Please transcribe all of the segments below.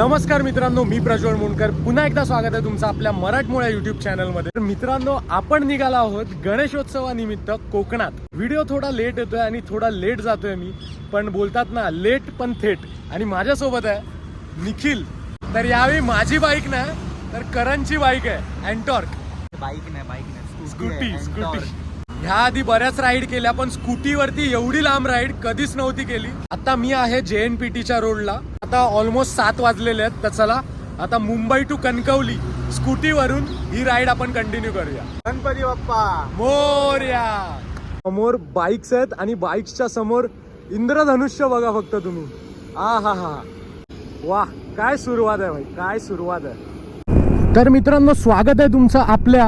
नमस्कार मित्रांनो मी प्रज्वल मुंडकर. पुन्हा एकदा स्वागत आहे तुमचं आपल्या मराठमोळ्या युट्यूब चॅनलमध्ये तर मित्रांनो आपण निघालो आहोत गणेशोत्सवानिमित्त कोकणात. व्हिडिओ थोडा लेट येतोय आणि थोडा लेट जातोय मी. पण बोलतात ना लेट पण थेट. आणि माझ्यासोबत आहे निखिल. तर यावेळी माझी बाईक नाही तर करणची बाईक आहे अँटॉर्क बाईक नाही बाईक नाही. Scooty scooty. ह्या आधी बऱ्याच राईड केल्या पण स्कूटीवरती एवढी लांब राईड कधीच नव्हती केली. आता मी आहे जे एन पी टीच्या रोडला. आता ऑलमोस्ट सात वाजलेले आहेत तर चला आता मुंबई टू कणकवली स्कूटीवरून ही राईड आपण कंटिन्यू करूया. गणपती बाप्पा. मोर्या. समोर बाईक्स आहेत आणि बाईक्सच्या समोर इंद्रधनुष्य बघा फक्त तुम्ही. आ हा हा वा काय सुरुवात आहे भाई काय सुरुवात आहे. तर मित्रांनो स्वागत आहे तुमचं आपल्या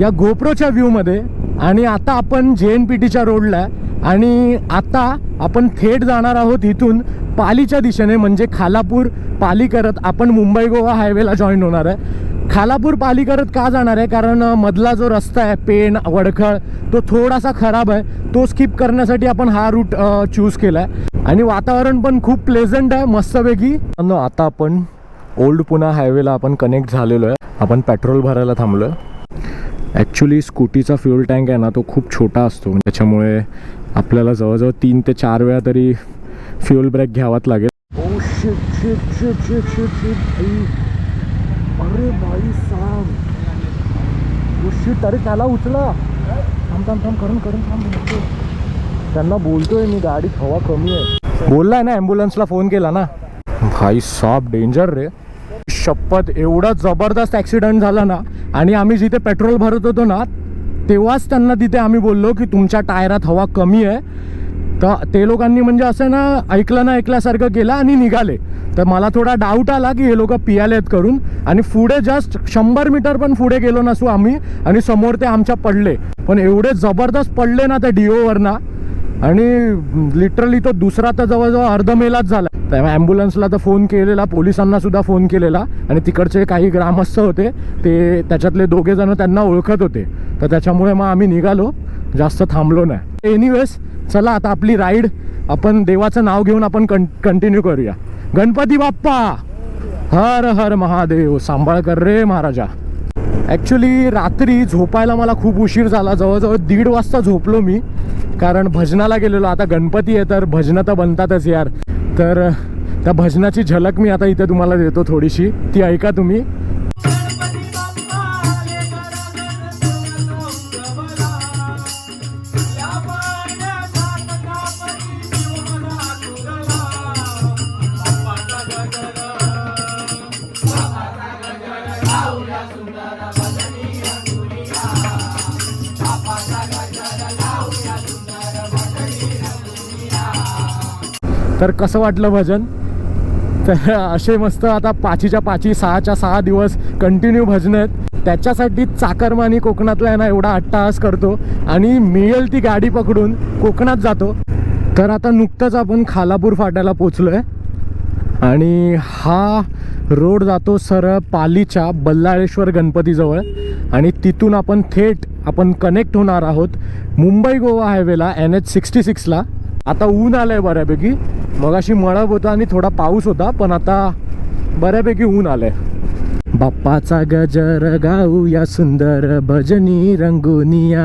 या गोप्रोच्या व्ह्यूमध्ये आणि आता आपण जे एन पी टीच्या रोडला आहे आणि आता आपण थेट जाणार आहोत इथून पालीच्या दिशेने म्हणजे खालापूर पाली करत आपण मुंबई गोवा हायवेला जॉईन होणार आहे. खालापूर पाली करत का जाणार आहे? कारण मधला जो रस्ता आहे पेन वडखळ तो थोडासा खराब आहे. तो स्किप करण्यासाठी आपण हा रूट चूज केला आहे आणि वातावरण पण खूप प्लेझंट आहे मस्तपैकी. आता आपण ओल्ड पुणा हायवेला आपण कनेक्ट झालेलो आहे. आपण पेट्रोल भरायला थांबलो आहे ॲक्च्युली स्कूटीचा फ्युल टँक आहे ना तो खूप छोटा असतो. त्याच्यामुळे आपल्याला जवळजवळ तीन ते चार वेळा तरी फ्युल ब्रेक घ्यावाच लागेल. भाई. अरे भाई ओ शिट अरे त्याला उचला. थांब थांब थांब करून करून थांब बोलतो. त्यांना बोलतोय मी गाडीत हवा कमी आहे. बोललाय ना ॲम्ब्युलन्सला फोन केला ना. भाई साप डेंजर रे. शपथ एवढा जबरदस्त ॲक्सिडंट झाला ना आणि आम्ही जिथे पेट्रोल भरत होतो ना तेव्हाच त्यांना तिथे आम्ही बोललो की तुमच्या टायरात हवा कमी आहे. तर ते लोकांनी म्हणजे असं ना ऐकलं ना ऐकल्यासारखं केलं आणि निघाले. तर मला थोडा डाऊट आला की हे लोक पियालेत करून आणि पुढे जस्ट शंभर मीटर पण पुढे गेलो नसू आम्ही आणि समोर ते आमच्या पडले. पण एवढे जबरदस्त पडले ना त्या डिओवरना आणि लिटरली तो दुसरा तर जवळजवळ अर्धमेलाच झाला. त्या ॲम्ब्युलन्सला तर फोन केलेला पोलिसांना सुद्धा फोन केलेला. आणि तिकडचे काही ग्रामस्थ होते ते त्याच्यातले दोघे जण त्यांना ओळखत होते. तर त्याच्यामुळे मग आम्ही निघालो जास्त थांबलो नाही. एनिवेज चला आता आपली राईड आपण देवाचं नाव घेऊन आपण कं कंटिन्यू करूया. गणपती बाप्पा! हर हर महादेव सांभाळ कर रे महाराजा. ॲक्च्युली रात्री झोपायला मला खूप उशीर झाला. जवळजवळ दीड वाजता झोपलो मी. कारण भजनाला गेलेलो. आता गणपती आहे तर भजनं तर बनतातच यार. तर त्या भजनाची झलक मी आता इथे तुम्हाला देतो थोडीशी. ती ऐका तुम्ही. तर कसं वाटलं भजन? तर असे मस्त आता पाचीच्या पाची सहाच्या सहा दिवस कंटिन्यू भजन आहेत. त्याच्यासाठी चाकरमानी कोकणातला आहे ना एवढा अट्टाहास करतो आणि मिळेल ती गाडी पकडून कोकणात जातो. तर आता नुकतंच आपण खालापूर फाट्याला पोचलो आहे आणि हा रोड जातो सरळ पालीच्या बल्लाळेश्वर गणपतीजवळ. आणि तिथून आपण थेट आपण कनेक्ट होणार आहोत मुंबई गोवा हायवेला एन एच सिक्स्टी सिक्सला आता ऊन आलं आहे बऱ्यापैकी. मगाशी मळब होता आणि थोडा पाऊस होता पण आता बऱ्यापैकी ऊन आलं आहे बाप्पाचा गजर गाऊया सुंदर भजनी रंगोनिया.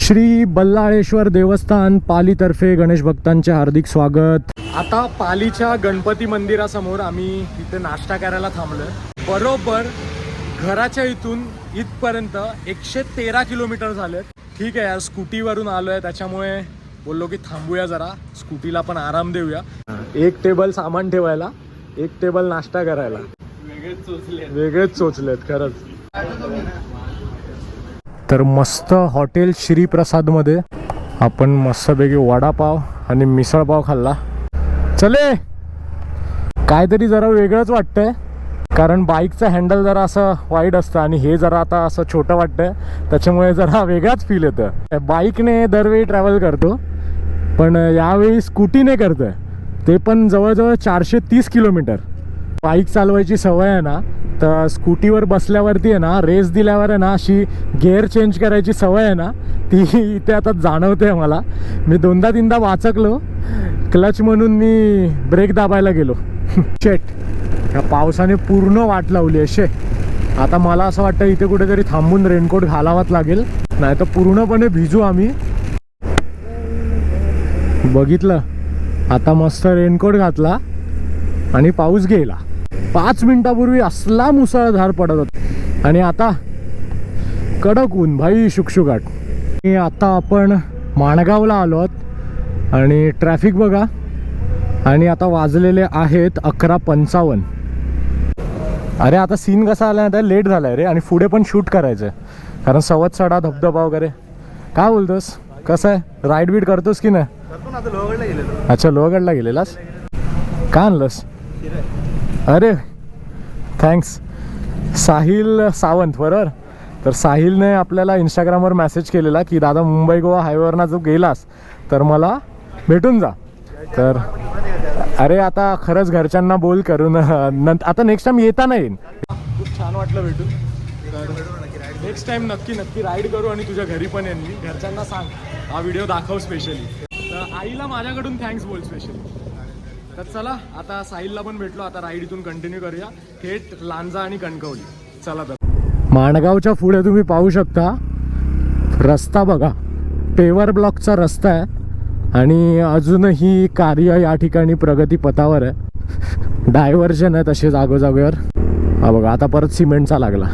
श्री बल्लाळेश्वर देवस्थान पालीतर्फे गणेश भक्तांचे हार्दिक स्वागत. आता पालीच्या गणपती मंदिरासमोर आम्ही इथे नाश्ता करायला थांबलोय. बरोबर घराच्या इथून इथपर्यंत एकशे तेरा किलोमीटर झालेत. ठीक आहे यार स्कूटीवरून आलोय त्याच्यामुळे बोललो की थांबूया जरा स्कूटीला पण आराम देऊया. एक टेबल सामान ठेवायला एक टेबल नाश्ता करायला. वेगळेच चोचलेत. खरंच. तर मस्त हॉटेल श्रीप्रसादमध्ये. आपण मस्तपैकी वडापाव आणि मिसळपाव खाल्ला. चले! काहीतरी जरा वेगळंच वाटतंय. कारण बाईकचं हँडल जरा असं वाईड असतं आणि हे जरा आता असं छोटं वाटतंय. त्याच्यामुळे जरा वेगळाच फील येतं. बाईकने दरवेळी ट्रॅव्हल करतो. पण यावेळी स्कूटीने करतोय. ते पण जवळजवळ चारशे तीस किलोमीटर. बाईक चालवायची सवय आहे ना तर स्कूटीवर बसल्यावरती आहे ना रेस दिल्यावर आहे ना अशी गेअर चेंज करायची सवय आहे ना ती इथे आता जाणवते आहे मला. मी दोनदा तीनदा वाचकलो. क्लच म्हणून मी ब्रेक दाबायला गेलो. शेट या पावसाने पूर्ण वाट लावली असे आता मला असं वाटतं इथे कुठेतरी थांबून रेनकोट घालावाच लागेल. नाही तर पूर्णपणे भिजू आम्ही. बघितलं. आता मस्त रेनकोट घातला आणि पाऊस गेला. पाच मिनिटापूर्वी असला मुसळधार पडत होता. आणि आता कडक ऊन भाई शुकशुकाट. आणि आता आपण माणगावला आलो आहोत. आणि ट्रॅफिक बघा. आणि आता वाजलेले आहेत अकरा पंचावन्न. अरे आता सीन कसा आला आता लेट झालाय रे. आणि पुढे पण शूट करायचं आहे कारण सवत सडा धबधबा वगैरे. काय बोलतोस? कसं आहे? राईड बीट करतोस की नाही? करतो ना आता लोहगडला गेलेलो. अच्छा लोहगडला गेलेलास? का आणलंस? अरे थँक्स साहिल सावंत बरोबर? तर साहिलने आपल्याला इंस्टाग्रामवर मेसेज केलेला की दादा मुंबई गोवा हायवेवरनं जो गेलास तर मला भेटून जा. तर अरे आता खरंच घरच्यांना बोल करून नंतर आता नेक्स्ट टाइम येता येईन. खूप छान वाटलं भेटून. नेक्स्ट टाइम नक्की नक्की राईड करू आणि तुझ्या घरी पण येईन मी. घरच्यांना सांग हा व्हिडिओ दाखव स्पेशली तर आईला माझ्याकडून थँक्स बोल स्पेशली तर चला आता साहिलला पण भेटलो आता राईड इथून कंटिन्यू करूया. थेट लांजा आणि कणकवली. चला तर. माणगावच्या पुढे तुम्ही पाहू शकता रस्ता बघा. पेवर ब्लॉकचा रस्ता आहे आणि अजूनही कार्य या ठिकाणी प्रगती पथावर आहे. डायव्हर्जन आहे तसे जागोजागोवर हा बघा आता परत सिमेंटचा लागला.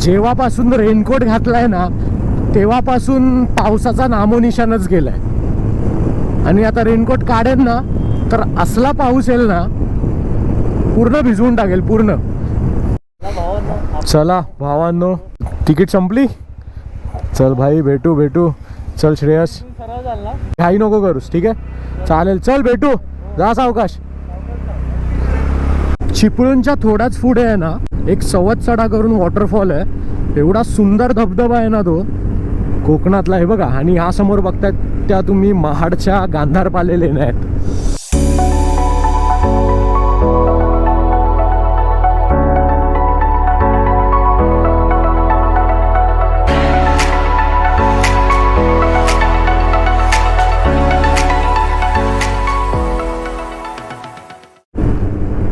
जेव्हापासून रेनकोट घातलाय ना तेव्हापासून पावसाचा नामोनिशाणच गेलाय. आणि आता रेनकोट काढेल ना तर असला पाऊस येईल ना पूर्ण भिजवून टाकेल पूर्ण. चला भावांनो तिकीट संपली. चल भाई भेटू भेटू. चल श्रेयस. घाई नको करूस ठीक आहे? चालेल चल भेटू. जा सावकाश. चिपळूणच्या थोड्याच पुढे आहे ना एक सवत चढा करून वॉटरफॉल आहे. एवढा सुंदर धबधबा आहे ना तो. कोकणातला आहे बघा आणि ह्या समोर बघतायत त्या तुम्ही महाडच्या गांधार पाले लेण्या आहेत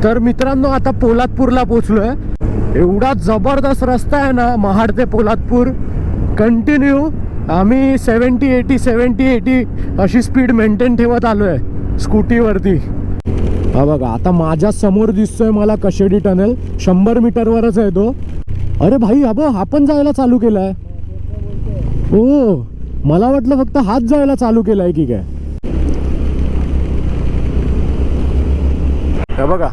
तर मित्रांनो आता पोलादपूरला पोचलोय. एवढा जबरदस्त रस्ता आहे ना महाड ते पोलादपूर. कंटिन्यू आम्ही सेवन्टी एटी सेवन्टी एटी अशी स्पीड मेंटेन ठेवत आलो आहे स्कूटीवरती. हा बघा आता माझ्यासमोर दिसतोय मला कशेडी टनेल. शंभर मीटरवरच आहे तो. अरे भाई हा बघ, हा पण जायला चालू केलाय. हो मला वाटलं फक्त हात जायला चालू केलाय की काय. बघा.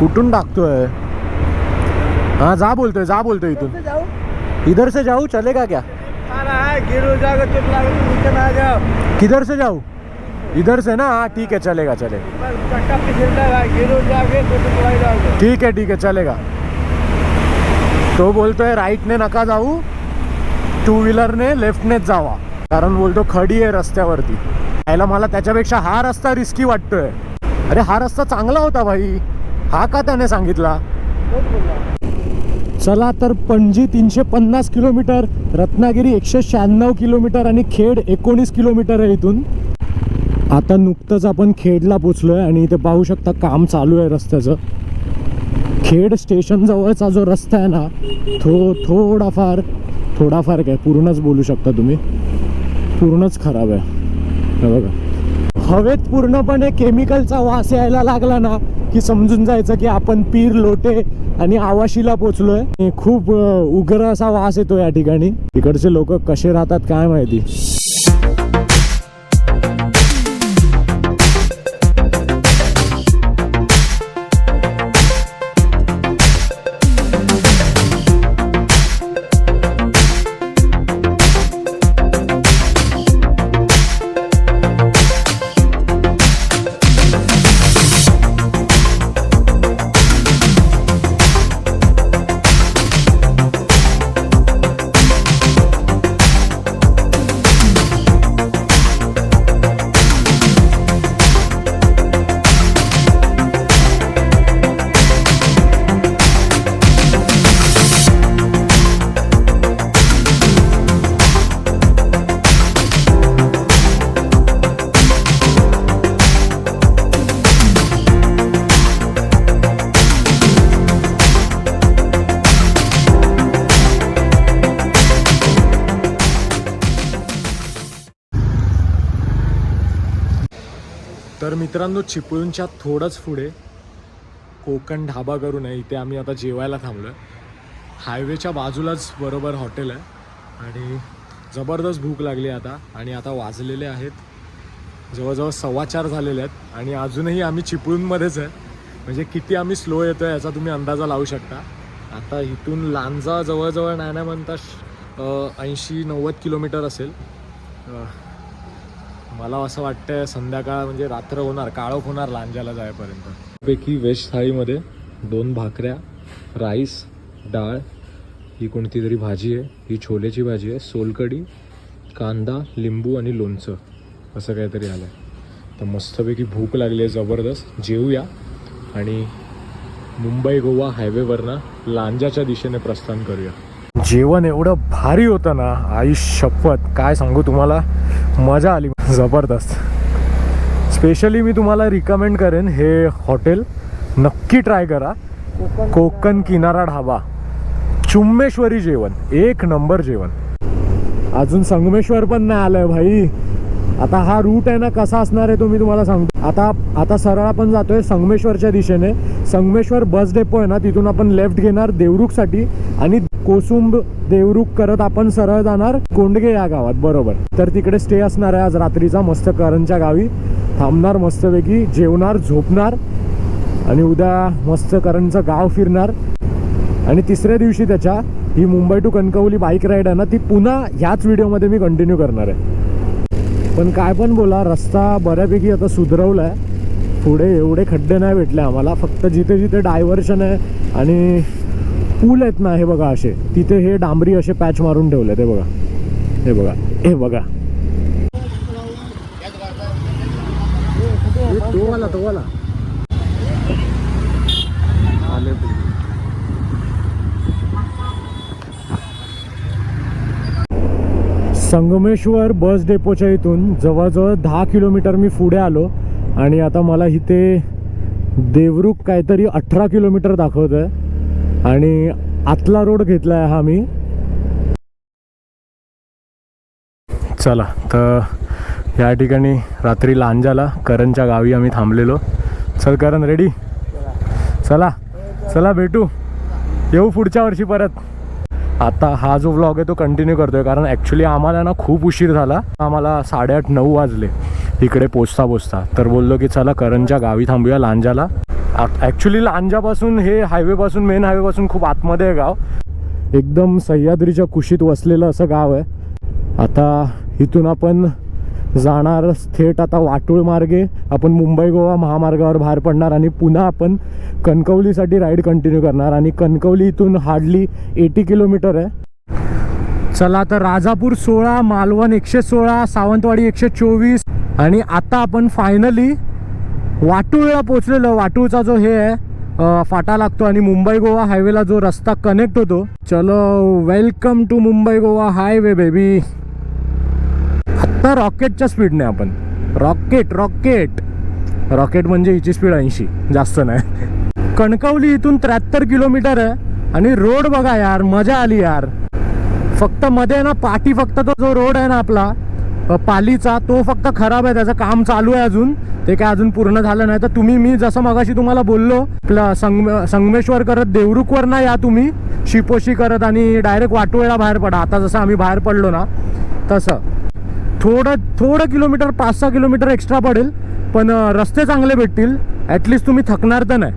कुठून टाकतोय? हा जा बोलतोय जा बोलतोय इथून. इधर से जाऊ चलेगा क्या? किधर से जाऊ? इधर से ना? हाँ ठीक है चलेगा चलेगा। है ठीक है ठीक है चलेगा। तो बोलतोय राईटने नका जाऊ टू व्हीलरने लेफ्टनेच जावा। कारण बोलतो खडी आहे रस्त्यावरती. यायला मला त्याच्यापेक्षा हा रस्ता रिस्की वाटतोय. अरे हा रस्ता चांगला होता भाई. हा का त्याने सांगितला? चला तर पणजी तीनशे पन्नास किलोमीटर रत्नागिरी एकशे शहाण्णव किलोमीटर आणि खेड एकोणीस किलोमीटर आहे इथून. आता नुकतंच आपण खेडला पोचलो आहे आणि इथे पाहू शकता काम चालू आहे रस्त्याचं. खेड स्टेशन जवळचा जो रस्ता आहे ना तो थोडाफार थोडाफार काय पूर्णच बोलू शकता तुम्ही. पूर्णच खराब आहे. बघा. हवेत पूर्णपणे केमिकलचा वास यायला लागला ना की समजून जायचं की आपण पीर लोटे आणि आवाशीला पोचलोय. खूप उग्र असा वास येतो या ठिकाणी. इकडचे लोक कसे राहतात काय माहिती. मित्रांनो चिपळूणच्या थोडंच पुढे कोकण ढाबा करून आहे इथे आम्ही आता जेवायला थांबलो आहे हायवेच्या बाजूलाच बरोबर हॉटेल आहे. आणि जबरदस्त भूक लागली आता. आणि आता वाजलेले आहेत. जवळजवळ सव्वा चार झालेले आहेत. आणि अजूनही आम्ही चिपळूणमध्येच आहे. म्हणजे किती आम्ही स्लो येतो आहे याचा तुम्ही अंदाजा लावू शकता. आता इथून लांजा जवळजवळ नाही म्हणता ऐंशी नव्वद किलोमीटर असेल. मला असं वाटतं संध्याकाळ म्हणजे रात्र होणार काळोख होणार लांजाला जायपर्यंत. पैकी व्हेज थाळीमध्ये दोन भाकऱ्या राईस डाळ ही कोणती तरी भाजी आहे ही छोलेची भाजी आहे सोलकढी कांदा लिंबू आणि लोणचं असं काहीतरी आलं आहे तर मस्तपैकी भूक लागली आहे जबरदस्त. जेवूया आणि मुंबई गोवा हायवेवरनं लांजाच्या दिशेने प्रस्थान करूया. जेवण एवढं भारी होतं ना आई शपथ. काय सांगू तुम्हाला? मजा आली. जबरदस्त. स्पेशली मी तुम्हाला रिकमेंड करेन हे हॉटेल नक्की ट्राय करा. कोकण किनारा ढाबा. चुम्मेश्वरी जेवण. एक नंबर जेवण. अजून संगमेश्वर पण नाही आलंय भाई. आता हा रूट आहे ना कसा असणार आहे तो मी तुम्हाला सांगतो. आता आता सरळ आपण जातोय संगमेश्वरच्या दिशेने. संगमेश्वर बस डेपो आहे ना तिथून आपण लेफ्ट घेणार देवरुखसाठी आणि कोसुंब देवरुख करत आपण सरळ जाणार कोंडगे या गावात बरोबर. तर तिकडे स्टे असणार आहे आज रात्रीचा मस्त करणच्या गावी. थांबणार मस्तपैकी जेवणार झोपणार आणि उद्या मस्त करणचं गाव फिरणार. आणि तिसऱ्या दिवशी त्याच्या ही Mumbai to Kankavli bike ride आहे ना ती पुन्हा ह्याच व्हिडिओमध्ये मी कंटिन्यू करणार आहे. पण काय पण बोला रस्ता बऱ्यापैकी आता सुधरवला आहे पुढे एवढे खड्डे नाही भेटले आम्हाला. फक्त जिथे जिथे डायव्हर्शन आहे आणि पूल आहेत ना हे बघा असे. तिथे हे डांबरी असे पॅच मारून ठेवले ते बघा. हे बघा हे बघा. तो वाला तो वाला. संगमेश्वर बस डेपोच्या इथून जवळजवळ दहा किलोमीटर मी पुढे आलो आणि आता मला इथे देवरुख काहीतरी अठरा किलोमीटर दाखवत आहे आणि आतला रोड घेतला आहे हा मी. चला तर या ठिकाणी रात्री लांजाला करणच्या गावी आम्ही थांबलेलो. चल करण रेडी चला. चला भेटू. येऊ पुढच्या वर्षी परत. आता हा जो व्लॉग आहे तो कंटिन्यू करतोय कारण ॲक्च्युली आम्हाला ना खूप उशीर झाला. आम्हाला साडेआठ नऊ वाजले इकडे पोचता पोचता तर बोललो की चला करंजा गावी थांबूया लांजाला. ॲक्च्युली लांजापासून हे हायवेपासून मेन हायवेपासून खूप आतमध्ये आहे गाव. एकदम सह्याद्रीच्या कुशीत वसलेलं असं गाव आहे. आता इथून आपण जाणार थेट आता वाटूळ मार्गे. आपण मुंबई गोवा महामार्गावर बाहेर पडणार आणि पुन्हा आपण कणकवलीसाठी राईड कंटिन्यू करणार. आणि कणकवली इथून हार्डली एटी किलोमीटर आहे. चला तर राजापूर सोळा मालवण एकशे सोळा सावंतवाडी एकशे चोवीस. आणि आता आपण फायनली वाटूळला पोचलेलो वाटूळचा जो हे आहे फाटा लागतो आणि मुंबई गोवा हायवेला जो रस्ता कनेक्ट होतो. चलो welcome to Mumbai Goa highway baby आत्ता रॉकेटच्या स्पीडने आपण. Rocket rocket. रॉकेट म्हणजे हिची स्पीड ऐंशी जास्त नाही. कणकवली इथून त्र्याहत्तर किलोमीटर आहे आणि रोड बघा यार मजा आली यार. फक्त मध्ये ना पाठी फक्त तो जो रोड आहे ना आपला पालीचा तो फक्त खराब आहे त्याचं काम चालू आहे अजून. ते काय अजून पूर्ण झालं नाही. तर तुम्ही मी जसं मगाशी तुम्हाला बोललो आपलं संगमे संगमेश्वर करत देवरुखवर ना या तुम्ही. शिपोशी करत आणि डायरेक्ट वाटोळ्याला बाहेर पडा. आता जसं आम्ही बाहेर पडलो ना तसं. थोडं थोडं किलोमीटर पाच सहा किलोमीटर एक्स्ट्रा पडेल पण रस्ते चांगले भेटतील. ॲटलिस्ट तुम्ही थकणार तर नाही.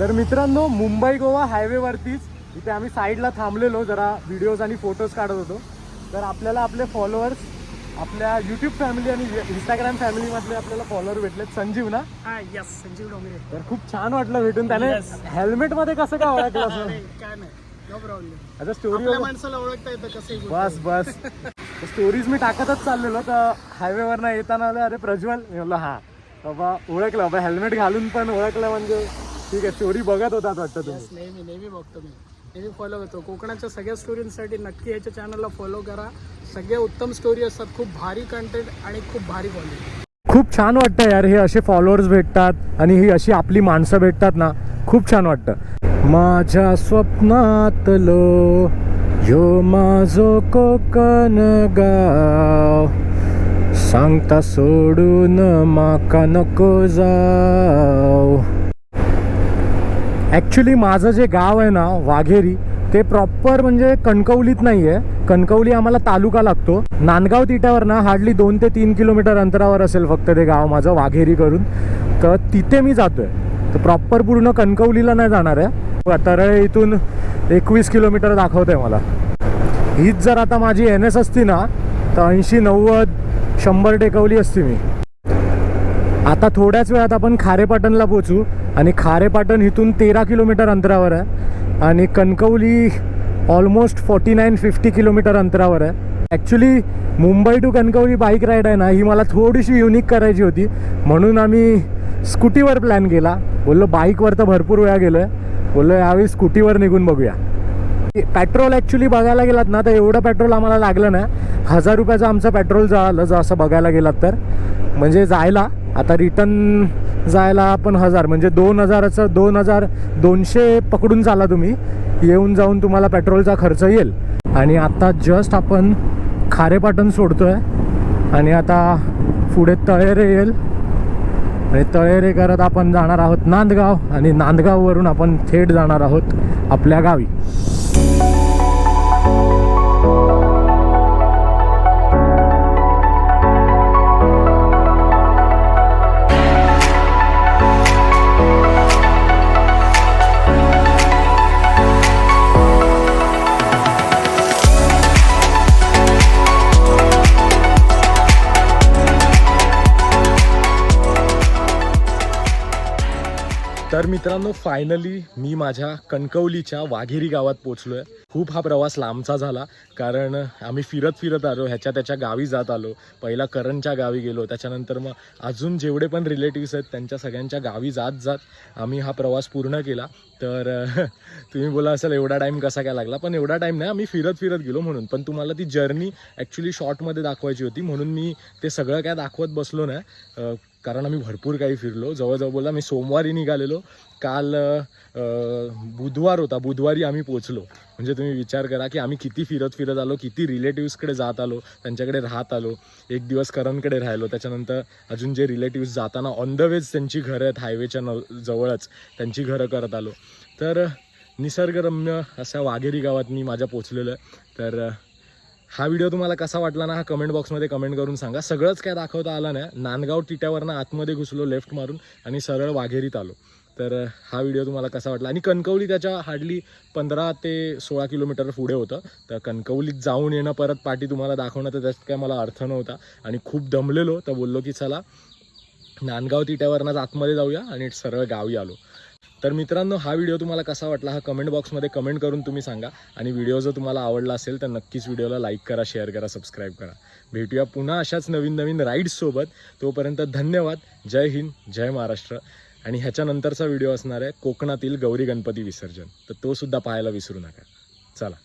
तर मित्रांनो मुंबई गोवा हायवेवरतीच इथे आम्ही साईडला थांबलेलो जरा व्हिडिओज आणि फोटोज काढत होतो. तर आपल्याला आपले फॉलोअर्स आपल्या यूट्यूब फॅमिली आणि इंस्टाग्राम फॅमिलीमधले आपल्याला फॉलोअर भेटलेत संजीव ना यस संजीव डोंगरे तर खूप छान वाटलं भेटून. त्याने. हेल्मेटमध्ये कसं काय ओळखलं असं? काय नाही. स्टोरी माणसाला ओळखता येतं कसं बस बस. स्टोरीज मी टाकतच चाललेलो तर हायवेवर ना येताना आलं अरे प्रज्वल मी म्हणलं हा. बाबा ओळखलं बाबा हेल्मेट घालून पण ओळखलं म्हणजे. ठीक आहे स्टोरी बघत होतात वाटतं तुम्ही. नेहमी नेहमी बघतो मी. नेहमी फॉलो करतो. कोकणाच्या सगळ्या स्टोरींसाठी नक्की याच्या चॅनलला फॉलो करा. सगळे उत्तम स्टोरी असतात. खूप भारी कंटेंट आणि खूप भारी क्वालिटी खूप छान वाटतं यार हे असे फॉलोअर्स भेटतात आणि ही अशी आपली माणसं भेटतात ना. खूप छान वाटतं. माझ्या स्वप्नातलो यो माझो कोकण गाव सांगता सोडून माका नको जाव. ॲक्च्युली माझं जे गाव आहे ना वाघेरी ते प्रॉपर म्हणजे कणकवलीत नाही आहे कणकवली आम्हाला तालुका लागतो. नांदगाव तिट्यावर ना हार्डली दोन ते तीन किलोमीटर अंतरावर असेल फक्त ते गाव माझं वाघेरी करून तर तिथे मी जातो आहे तर प्रॉपर पूर्ण कणकवलीला नाही जाणार आहे. तरळे इथून एकवीस किलोमीटर दाखवत आहे मला. हीच जर आता माझी एन एस असती ना तर ऐंशी नव्वद शंभर टेकवली असती मी. आता थोड्याच वेळात आपण खारेपाटणला पोचू आणि खारेपाटण इथून तेरा किलोमीटर अंतरावर आहे. आणि Kankavli almost forty nine fifty kilometre अंतरावर आहे. Actually Mumbai to Kankavli bike ride आहे ना ही मला थोडीशी युनिक करायची होती. म्हणून आम्ही स्कूटीवर प्लॅन केला. बोललो बाईकवर तर भरपूर वेळा गेलो आहे बोललो यावेळी स्कूटीवर निघून बघूया. पेट्रोल ॲक्च्युली बघायला गेलात ना तर एवढं पेट्रोल आम्हाला लागलं नाही हजार रुपयाचं आमचं पेट्रोल झालं जर असं बघायला गेलात तर. म्हणजे जायला आता रिटर्न जायला आपण हजार म्हणजे दोन हजाराचं दोन हजार दोनशे पकडून चाला तुम्ही. येऊन जाऊन तुम्हाला पेट्रोलचा खर्च येईल. आणि आता जस्ट आपण खारेपाटण आहे आणि आता पुढे तळेरे येईल. आणि तळेरे करत आपण जाणार आहोत नांदगाव आणि नांदगाववरून आपण थेट जाणार आहोत आपल्या गावी. तर मित्रांनो फायनली मी माझ्या कणकवलीच्या वाघेरी गावात पोचलो आहे खूप हा प्रवास लांबचा झाला कारण आम्ही फिरत फिरत आलो ह्याच्या त्याच्या गावी जात आलो. पहिला करणच्या गावी गेलो त्याच्यानंतर मग अजून जेवढे पण रिलेटिव्स आहेत त्यांच्या सगळ्यांच्या गावी जात जात आम्ही हा प्रवास पूर्ण केला. तर तुम्ही बोला असेल एवढा टाईम कसा काय लागला. पण एवढा टाईम नाही आम्ही फिरत फिरत गेलो म्हणून. पण तुम्हाला ती जर्नी ॲक्च्युली शॉर्टमध्ये दाखवायची होती. म्हणून मी ते सगळं काय दाखवत बसलो नाही. कारण आम्ही भरपूर काही फिरलो. जवळजवळ बोला मी सोमवारी निघालेलो. काल बुधवार होता. बुधवारी आम्ही पोचलो म्हणजे तुम्ही विचार करा की आम्ही किती फिरत फिरत आलो किती रिलेटिव्सकडे जात आलो त्यांच्याकडे राहत आलो एक दिवस करणकडे राहिलो. त्याच्यानंतर अजून जे रिलेटिव्स जाताना ऑन द वेज त्यांची घरं आहेत हायवेच्या न जवळच त्यांची घरं करत आलो. तर निसर्गरम्य अशा वाघेरी गावात मी माझ्या पोचलेलं आहे. तर हा व्हिडिओ तुम्हाला कसा वाटला ना हा कमेंट बॉक्समध्ये कमेंट करून सांगा. सगळंच काय दाखवता आलं नाही. नांदगाव टिट्यावरनं आतमध्ये घुसलो लेफ्ट मारून आणि सरळ वाघेरीत आलो. तर हा व्हिडिओ तुम्हाला कसा वाटला? आणि कणकवली त्याच्या हार्डली पंधरा ते सोळा किलोमीटर पुढे होतं. तर कणकवलीत जाऊन येणं परत पाठी तुम्हाला दाखवणं तर त्यात काय मला अर्थ नव्हता. आणि खूप दमलेलो तर बोललो की चला नांदगाव तिट्यावरनंच आतमध्ये जाऊया आणि सरळ गावी आलो. तर मित्रांनो हा व्हिडिओ तुम्हाला कसा वाटला हा कमेंट बॉक्समध्ये कमेंट करून तुम्ही सांगा. आणि व्हिडिओ जर तुम्हाला आवडला असेल तर नक्कीच व्हिडिओला लाईक करा शेअर करा सबस्क्राईब करा. भेटूया पुन्हा अशाच नवीन नवीन राईड्ससोबत तोपर्यंत धन्यवाद. जय हिंद जय महाराष्ट्र. आणि ह्याच्यानंतरचा व्हिडिओ असणार आहे कोकणातील गौरी गणपती विसर्जन. तर तो सुद्धा पाहायला विसरू नका. चला.